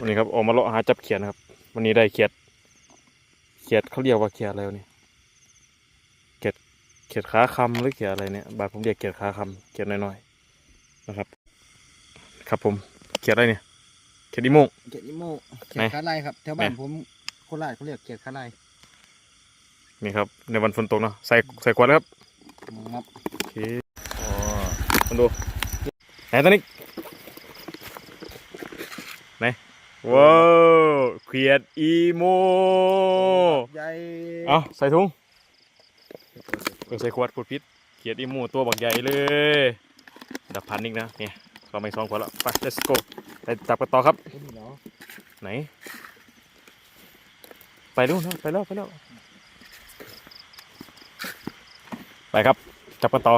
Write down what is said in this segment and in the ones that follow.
วันนี้ครับออกมาเลาะหาจับเขียดนะครับ วันนี้ได้เขียด เขียดเขาเรียกว่าเขียดอะไรวะเนี่ยเขียดเขียดขาคำหรือเขียดอะไรเนี่ยบางผมเรียกเขียดขาคำเขียดน้อยๆนะครับ ครับผมเขียดอะไรเนี่ยเขียดอีโมงเกียรติโมเกียไหนรติคาไลครับแถวบ้านไหนผมโคราชเขาเรียกเกียรติคาไลนี่ครับ ในวันฝนตกเนาะใส่ใส่ขวดแล้วครับครับโอเคอ๋อมาดูไหนตัวนี้ไหน ว้าวเขียดอีโมใหญ่เอาใส่ถุงเออใส่ขวดขวดพิษเขียดอีโมตัวบักใหญ่เลย ดับพันนิกนะเนี่ยเราไม่สองขวดแล้วไป let's go ไปจับกันต่อครับตัวนี้เหรอไหน ไปเร็วนะไปแล้วไปแล้วไปครับ จับกันต่อ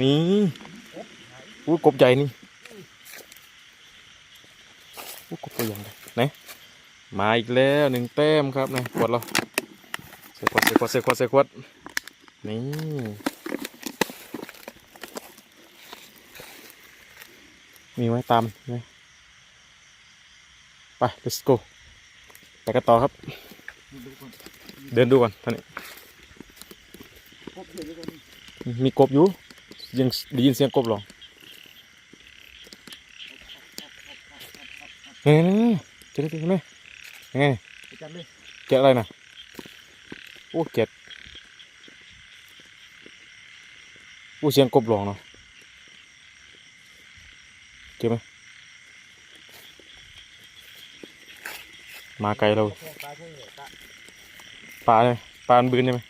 นี่ อู้กบใหญ่นี่อู้กบตัวใหญ่เลยไหนมาอีกแล้วหนึ่งแต้มครับนี่ขวดเราใส่ขวดใส่ขวดใส่ขวดใส่ขวดนี่มีไว้ตามไหมไป let's go ไปกันต่อครับ เดินดูก่อนท่านนี้พบเห็นด้วยกันมีกบอยู่ยังได้ยินเสียงกบหรอ เฮ้ยเจอได้ไหมยังไงไปจับเลยเกล็ดอะไรนะโอ้เกล็ดโอ้เสียงกบหลองเนาะเจอไหมมาไกลเราปลาเลยปลาบืนใช่ไหม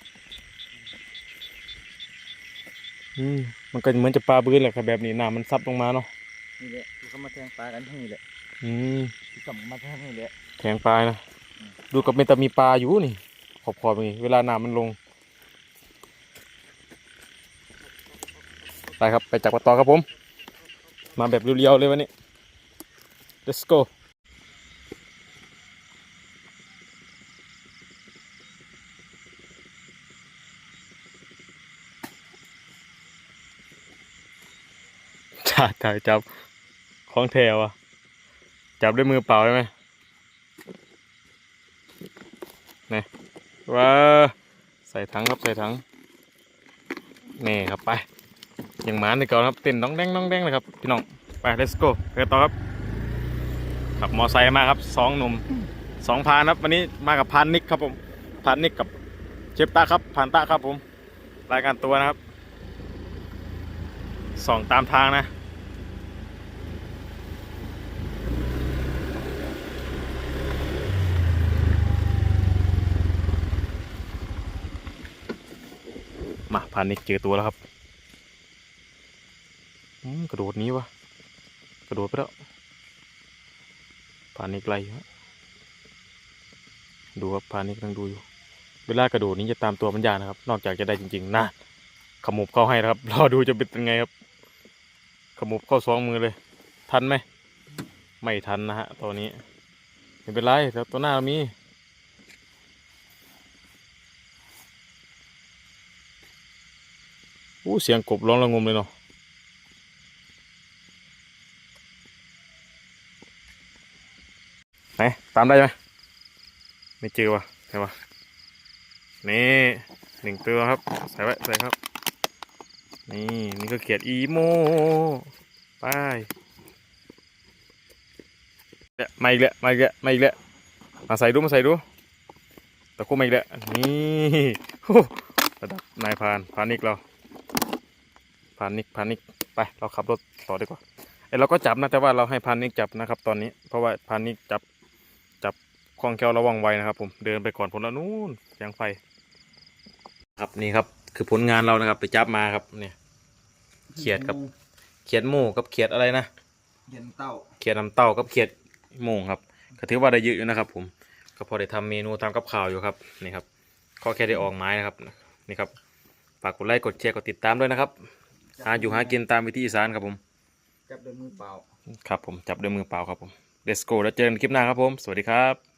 อืมมันก็เหมือนจะปลาบืนแหละครับแบบนี้น้ำมันซับลงมาเนาะนี่แหละที่เขามาแทงปลากันที่นี่แหละ อืมที่กลับมาแทงนี่แหละแข็งปลานะ ดูกับเมนแตมีปลาอยู่นี่ ขอบขอบอย่างนี้เวลาน้ำมันลง ไปครับ ไปจับปลาตอครับผม มาแบบเรียวๆเลยวันนี้ let's go จับจับจับของแถวอะ จับด้วยมือเปล่าใช่ไหมนี่ว้าใส่ถังครับใส่ถังนี่ครับไปยังหมาในเก่านครับเต้นน้องแดงน้องแดงเลยครับพี่น้องไป let's go ไปกันต่อครับขับมอไซค์มาครับสองหนุ่มสองพานครับวันนี้มากับพานนิกครับผมพานนิกกับเชฟตาครับพานตาครับผมรายการตัวนะครับส่องตามทางนะ มาพานิกเจอตัวแล้วครับกระโดดนี้วะกระโดดไปแล้วพานิกไกลฮะดูครับพานิกนั่งดูอยู่ เวลากระโดดนี้จะตามตัวมันยากนะครับ นอกจากจะได้จริงๆนะขมุบเข้าให้นะครับรอดูจะเป็นยังไงครับ ขมุบเข้าสองมือเลย ทันไหมไม่ทันนะฮะตอนนี้ไม่เป็นไรแต่ตัวหน้าเรามี อู้เสียงกบร้องระงมเลยเนาะไหนตามได้ไหมไม่เจอวะใช่ปะนี่หนึ่งตัวครับ ใส่ไว้ใส่ครับ นี่นี่ก็เขียดอีโมไปเดี๋ยวมาอีกแล้วมาอีกแล้วมาอีกแล้วมาใส่ดูมาใส่ดูตะคุ่มมาอีกแล้วนี่โอ้ระดับนายพานพานิกเรา พานิกพานิกไปเราขับรถต่อดีกว่าไอยเราก็จับนะแต่ว่าเราให้พานิกจับนะครับ ตอนนี้ เพราะว่าพานิกจับจับคล่องแคล่วระวังไวนะครับ ผมเดินไปก่อนผลละนู่นเสียงไฟ ครับนี่ครับ คือผลงานเรานะครับ ไปจับมาครับเนี่ยเขียดครับเขียดโม่กับเขียดอะไรนะเขียนเต้าเขียดน้ำเต้ากับเขียดโม่งครับก็ถือว่าได้เยอะอยู่นะครับ ผมก็พอได้ทำเมนูทำกับข้าวอยู่ครับนี่ครับก็แค่ได้ออกไม้นะครับนี่ครับฝากกดไลค์กดแชร์กดติดตามด้วยนะครับ หาอยู่หากินตามวิธีอีสานครับผม จับด้วยมือเปล่า ครับผมจับด้วยมือเปล่าครับผม let's go แล้วเจอกันคลิปหน้าครับผม สวัสดีครับ